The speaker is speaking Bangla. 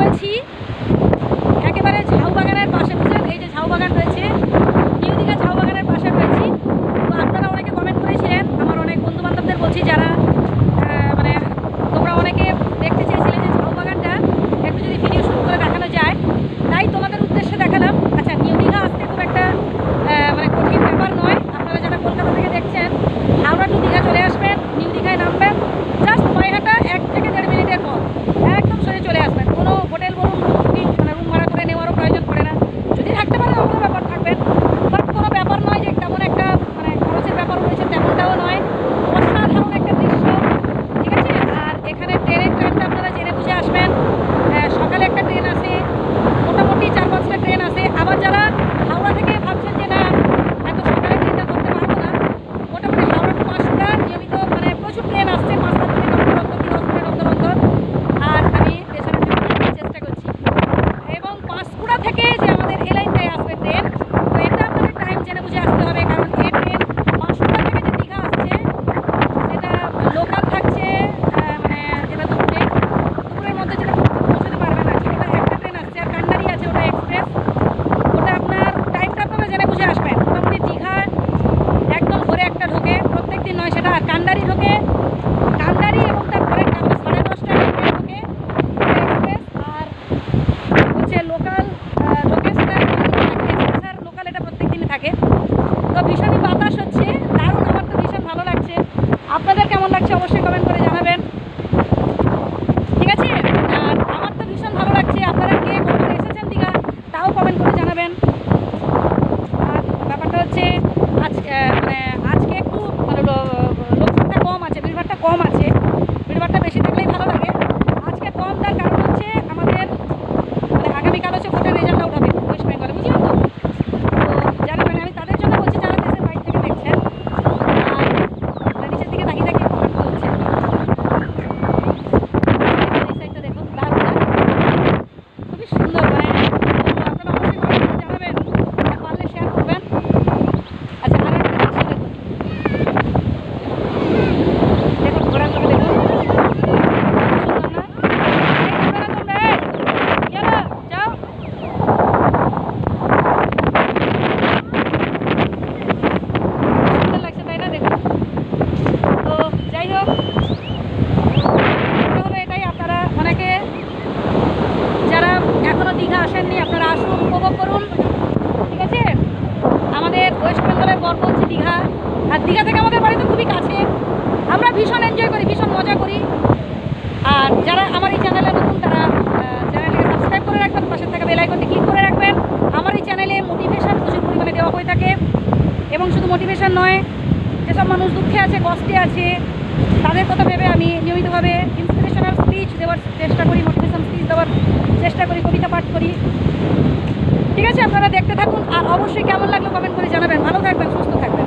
রয়েছি। একেবারে ঝাউ বাগানের পাশে বুঝলেন এই যে ঝাউ বাগান থাকে। তো ভীষণই বাতাস হচ্ছে। ওয়েস্ট বেঙ্গলের গর্ব হচ্ছে দীঘা। আর দীঘা থেকে আমাদের বাড়িতে খুবই কাছে। আমরা ভীষণ এনজয় করি, ভীষণ মজা করি। আর যারা আমার এই চ্যানেলে নতুন, তারা চ্যানেলটিকে সাবস্ক্রাইব করে রাখবেন, পাশে থাকা বেলাইকনটি ক্লিক করে রাখবেন। আমার এই চ্যানেলে মোটিভেশান প্রচুর পরিমাণে দেওয়া হয়ে থাকে। এবং শুধু মোটিভেশান নয়, যেসব মানুষ দুঃখে আছে, কষ্টে আছে, তাদের কথা ভেবে আমি নিয়মিতভাবে ইন্সপিরেশনাল স্পিচ দেওয়ার চেষ্টা করি মোটিভেশন স্পিচ দেওয়ার চেষ্টা করি, কবিতা পাঠ করি। ঠিক আছে, আপনারা দেখতে থাকুন আর অবশ্যই কেমন লাগল কমেন্ট করে জানাবেন। ভালো থাকবেন, সুস্থ থাকবেন।